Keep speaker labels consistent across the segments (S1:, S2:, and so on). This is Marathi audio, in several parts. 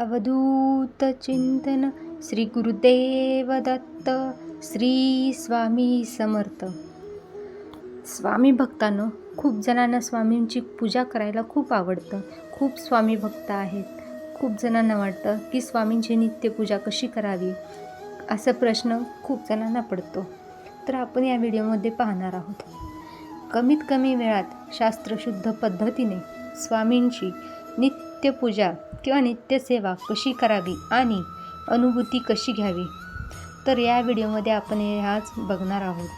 S1: अवधूत चिंतन श्री गुरुदेव दत्त श्री स्वामी समर्थ. स्वामी भक्तांनो खूप जणांना स्वामींची पूजा करायला खूप आवडतं. खूप स्वामी भक्त आहेत. खूप जणांना वाटतं की स्वामींची नित्यपूजा कशी करावी? असा प्रश्न खूप जणांना पडतो. तर आपण या व्हिडिओमध्ये पाहणार आहोत. कमीत कमी वेळात शास्त्रशुद्ध पद्धतीने स्वामींची नित्यपूजा किंवा नित्यसेवा कशी करावी आणि अनुभूती कशी घ्यावी? तर या व्हिडिओमध्ये आपण हे आज बघणार आहोत.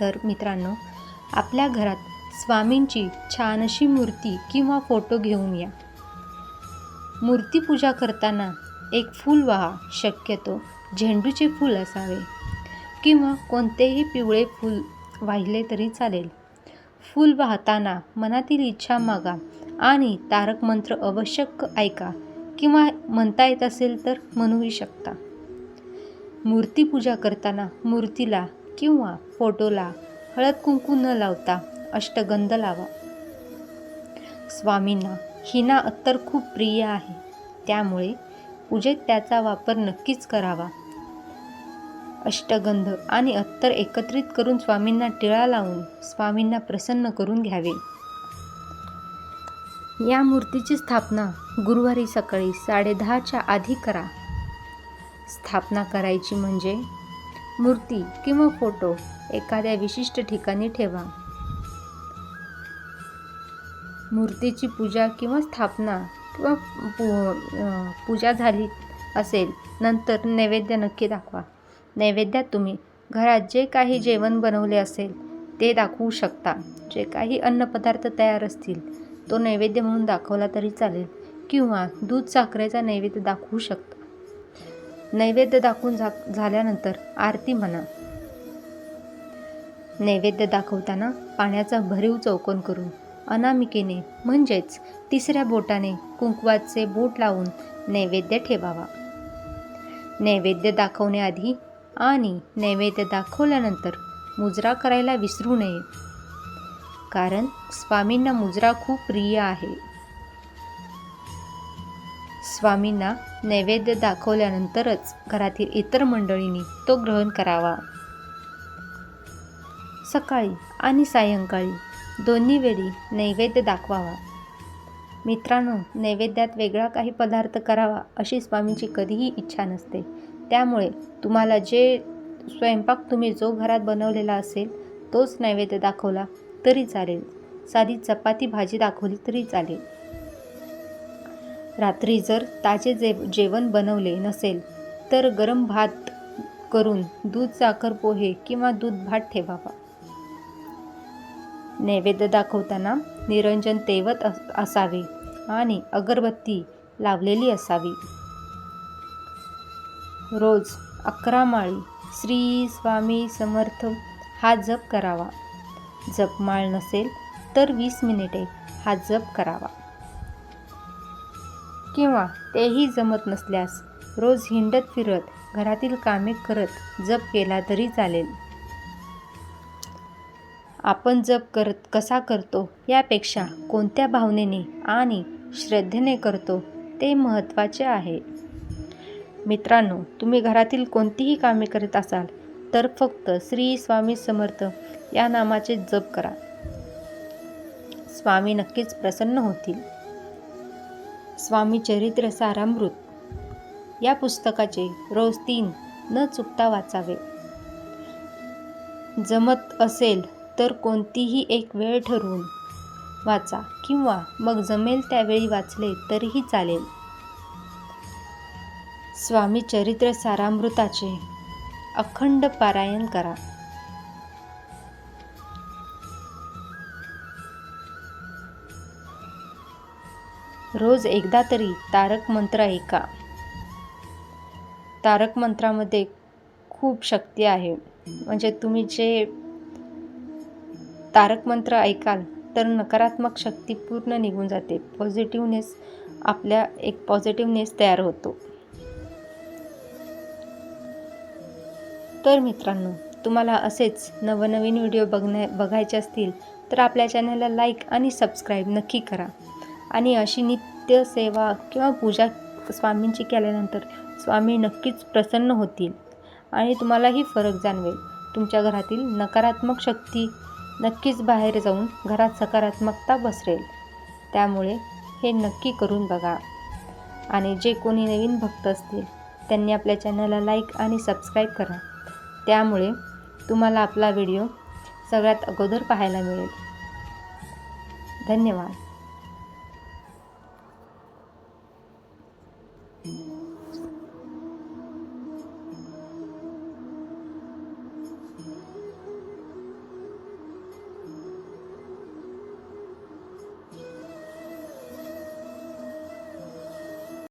S1: तर मित्रांनो आपल्या घरात स्वामींची छान अशी मूर्ती किंवा फोटो घेऊन या. मूर्तीपूजा करताना एक फूल व्हा शक्यतो झेंडूचे फूल असावे किंवा कोणतेही पिवळे फूल वाहिले तरी चालेल. फूल वाहताना मनातील इच्छा मागा आणि तारक मंत्र आवश्यक ऐका किंवा म्हणता येत असेल तर म्हणूही शकता. मूर्तीपूजा करताना मूर्तीला किंवा फोटोला हळद कुंकू न लावता अष्टगंध लावा. स्वामींना हिना अत्तर खूप प्रिय आहे. त्यामुळे पूजेत त्याचा वापर नक्कीच करावा. अष्टगंध आणि अत्तर एकत्रित करून स्वामींना टिळा लावून स्वामींना प्रसन्न करून घ्यावे. या मूर्तीची स्थापना गुरुवारी सकाळी साडेदहाच्या आधी करा. स्थापना करायची म्हणजे मूर्ती किंवा फोटो एखाद्या विशिष्ट ठिकाणी ठेवा. मूर्तीची पूजा किंवा स्थापना किंवा पूजा झाली असेल नंतर नैवेद्य नक्की दाखवा. नैवेद्यात तुम्ही. घरात जे काही जेवण बनवले असेल ते दाखवू शकता. जे काही अन्नपदार्थ तयार असतील तो नैवेद्य म्हणून दाखवला तरी चालेल किंवा दूध साखरेचा नैवेद्य दाखवू शकता. नैवेद्य दाखवून झा झाल्यानंतर आरती म्हणा. नैवेद्य दाखवताना पाण्याचा भरीव चौकोन करून अनामिकेने म्हणजेच तिसऱ्या बोटाने कुंकवाचे बोट लावून नैवेद्य ठेवावा. नैवेद्य दाखवण्याआधी आणि नैवेद्य दाखवल्यानंतर मुजरा करायला विसरू नये. कारण स्वामींना मुजरा खूप प्रिय आहे. स्वामींना नैवेद्य दाखवल्यानंतरच घरातील इतर मंडळींनी तो ग्रहण करावा. सकाळी आणि सायंकाळी दोन्ही वेळी नैवेद्य दाखवावा. मित्रांनो नैवेद्यात वेगळा काही पदार्थ करावा अशी स्वामींची कधीही इच्छा नसते. त्यामुळे तुम्हाला जे स्वयंपाक तुम्ही जो घरात बनवलेला असेल तोच नैवेद्य दाखवला तरी चालेल. साधी चपाती भाजी दाखवली तरी चालेल. रात्री जर ताजे जे जेवण बनवले नसेल तर गरम भात करून दूध साखर पोहे किंवा दूध भात ठेवावा. नैवेद्य दाखवताना निरंजन तेवत असावे आणि अगरबत्ती लावलेली असावी. रोज अकरा माळी श्री स्वामी समर्थ हा जप करावा. जपमाळ नसेल तर वीस मिनिटे हा जप करावा. किंवा तेही जमत नसल्यास रोज हिंडत फिरत घरातील कामे करत जप केला तरी चालेल. आपण जप करत कसा करतो यापेक्षा कोणत्या भावनेने आणि श्रद्धेने करतो ते महत्त्वाचे आहे. मित्रांनो तुम्ही घरातील कोणतीही कामे करत असाल तर फक्त श्री स्वामी समर्थ या नामाचे जप करा. स्वामी नक्कीच प्रसन्न होतील. स्वामी चरित्र सारामृत. या पुस्तकाचे रोज तीन न चुकता वाचावे. जमत असेल तर कोणतीही एक वेळ ठरवून वाचा किंवा मग जमेल त्यावेळी वाचले तरीही चालेल. स्वामी चरित्र सारामृताचे अखंड पारायण करा. रोज एकदा तरी तारक मंत्र ऐका. तारक मंत्रामध्ये खूप शक्ती आहे. म्हणजे तुम्ही जे तारक मंत्र ऐकाल तर नकारात्मक शक्ती पूर्ण निघून जाते. पॉझिटिव्हनेस आपल्या एक पॉझिटिव्हनेस तयार होतो. तर मित्रांनो तुम्हाला असेच नवनवीन व्हिडिओ बघण्या बघायचे असतील तर आपल्या चॅनलला लाईक आणि सबस्क्राईब नक्की करा. आणि अशी नित्य सेवा किंवा पूजा स्वामींची केल्यानंतर स्वामी नक्कीच प्रसन्न होतील आणि तुम्हालाही फरक जाणवेल. तुमच्या घरातील नकारात्मक शक्ती नक्कीच बाहेर जाऊन घरात सकारात्मकता बसरेल त्यामुळे हे नक्की करून बघा. आणि जे कोणी नवीन भक्त असतील त्यांनी आपल्या चॅनलला लाईक आणि सबस्क्राईब करा. त्यामुळे तुम्हाला आपला व्हिडिओ सगळ्यात अगोदर पाहायला मिळेल. धन्यवाद.